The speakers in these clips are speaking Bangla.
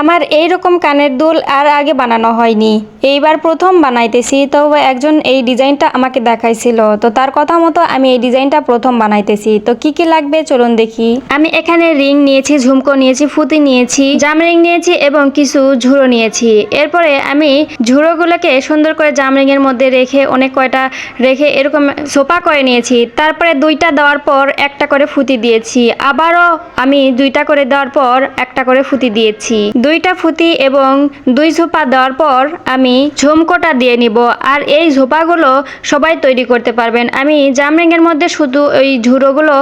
আমার এই রকম কানের দুল আর আগে বানানো হয়নি। এইবার প্রথম বানাইতেছি তো একজন এই ডিজাইনটা আমাকে দেখাইছিল। তো তার কথা মতো আমি এই ডিজাইনটা প্রথম বানাইতেছি। তো কি কি লাগবে চলুন দেখি। আমি এখানে রিং নিয়েছি, ঝুমকো নিয়েছি, ফুতি নিয়েছি, জাম রিং নিয়েছি এবং কিছু ঝুড়ো নিয়েছি। এরপরে আমি ঝুড়োগুলোকে সুন্দর করে জাম রিংয়ের মধ্যে রেখে অনেক কয়টা রেখে এরকম সোপা করে নিয়েছি। তারপরে দুইটা দেওয়ার পর একটা করে ফুতি দিয়েছি। আবারও আমি দুইটা করে দেওয়ার পর একটা করে ফুতি দিয়েছি। দুইটা ফুতি এবং দুই ঝোপা দেওয়ার পর আমি ঝুমকোটা দিয়ে নিব। আর এই ঝোপাগুলো সবাই তৈরি করতে পারবেন। আমি জামরিংয়ের মধ্যে শুধু ওই ঝুড়োগুলো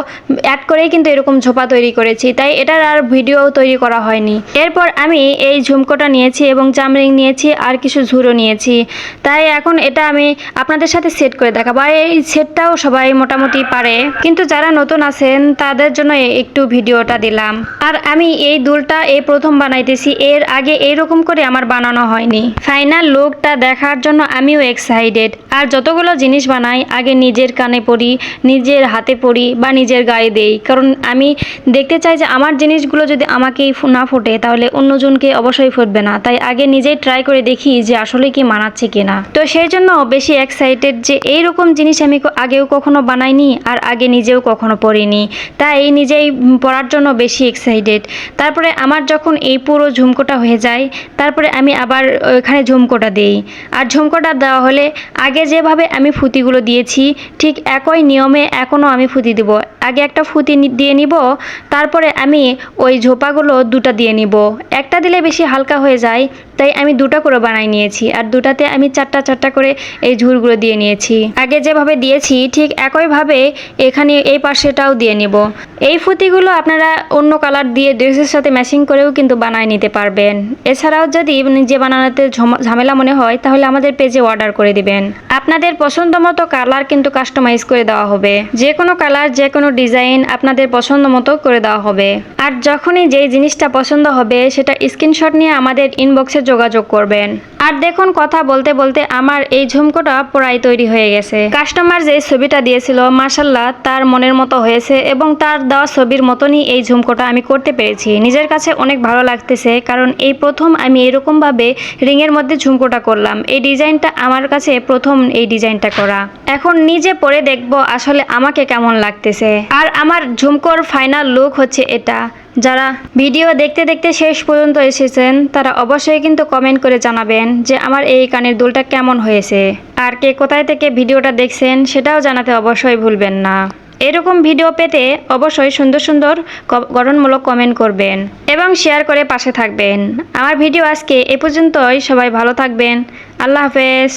অ্যাড করেই কিন্তু এরকম ঝোপা তৈরি করেছি। তাই এটার আর ভিডিও তৈরি করা হয়নি। এরপর আমি এই ঝুমকোটা নিয়েছি এবং জামরিং নিয়েছি, আর কিছু ঝুড়ো নিয়েছি। তাই এখন এটা আমি আপনাদের সাথে সেট করে দেখাবো। আর এই সেটটাও সবাই মোটামুটি পারে। কিন্তু যারা নতুন আছেন, তাদের জন্য একটু ভিডিওটা দিলাম। আর আমি এই দুলটা এই প্রথম বানাইতেছি। এর আগে এইরকম করে আমার বানানো হয়নি। ফাইনাল লুকটা দেখার জন্য আমিও এক্সাইটেড আর যতগুলো জিনিস বানাই, আগে নিজের কানে পরি নিজের হাতে পরি বা নিজের গায়ে দেই। কারণ আমি দেখতে চাই যে আমার জিনিসগুলো যদি আমাকেই না ফোটে, তাহলে অন্যজনকে অবশ্যই ফুটবে না। তাই আগে নিজেই ট্রাই করে দেখি যে আসলে কি মানাচ্ছে কিনা। তো সেই জন্য বেশি এক্সাইটেড যে এইরকম জিনিস আমি আগেও কখনো বানাইনি আর আগে নিজেও কখনো পরিনি তাই নিজেই পড়ার জন্য বেশি এক্সাইটেড তারপরে আমার যখন এই পুরো ঝুমকোটা হয়ে যায়। তারপরে আমি আবার ওইখানে ঝুমকোটা দেই। আর ঝুমকোটা দেওয়া হলে আগে যেভাবে আমি ফুতিগুলো দিয়েছি, ঠিক একই নিয়মে এখনও আমি ফুতি দিব। আগে একটা ফুতি দিয়ে নিব, তারপরে আমি ওই ঝোপাগুলো দুটা দিয়ে নিব। একটা দিলে বেশি হালকা হয়ে যায়, তাই আমি দুটো করে বানাই নিয়েছি। আর দুটাতে আমি চারটা চারটা করে এই ঝুরগুলো দিয়ে নিয়েছি। আগে যেভাবে দিয়েছি, ঠিক একইভাবে এখানে এই পাশেটাও দিয়ে নিব। এই ফুতিগুলো আপনারা অন্য কালার দিয়ে ড্রেসের সাথে ম্যাচিং করেও কিন্তু বানায় নিতে পারবেন। এছাড়াও যদি নিজে বানানোতে ঝম- ঝামেলা মনে হয়, তাহলে আমাদের পেজে অর্ডার করে দিবেন। আপনাদের পছন্দ মতো কালার কিন্তু কাস্টমাইজ করে দেওয়া হবে। যে কোনো কালার যে কোনো ডিজাইন আপনাদের পছন্দ মতো করে দেওয়া হবে। আর যখনই যেই জিনিসটা পছন্দ হবে, সেটা স্ক্রিনশট নিয়ে আমাদের ইনবক্সে যোগাযোগ করবেন। আর দেখুন, কথা বলতে বলতে আমার এই ঝুমকোটা প্রায় তৈরি হয়ে গেছে। কাস্টমার যে ছবিটা দিয়েছিল মাসাল্লাহ তার মনের মতো হয়েছে এবং তার দেওয়া ছবির মতনই এই ঝুমকোটা আমি করতে পেরেছি। নিজের কাছে অনেক ভালো লাগতেছে, কারণ এই প্রথম আমি এরকমভাবে রিংয়ের মধ্যে ঝুমকোটা করলাম। এই ডিজাইনটা আমার কাছে প্রথম এই ডিজাইনটা করা। এখন নিজে পরে দেখব আসলে আমাকে কেমন লাগতেছে। আর আমার ঝুমকোর ফাইনাল লুক হচ্ছে এটা। যারা ভিডিও দেখতে দেখতে শেষ পর্যন্ত এসেছেন, তারা অবশ্যই কিন্তু কমেন্ট করে জানাবেন যে আমার এই কানের দুলটা কেমন হয়েছে। আর কে কোথায় থেকে ভিডিওটা দেখছেন, সেটাও জানাতে অবশ্যই ভুলবেন না। এরকম ভিডিও পেতে অবশ্যই সুন্দর সুন্দর গঠনমূলক কমেন্ট করবেন এবং শেয়ার করে পাশে থাকবেন। আমার ভিডিও আজকে এ পর্যন্তই, সবাই ভালো থাকবেন। আল্লাহ হাফেজ।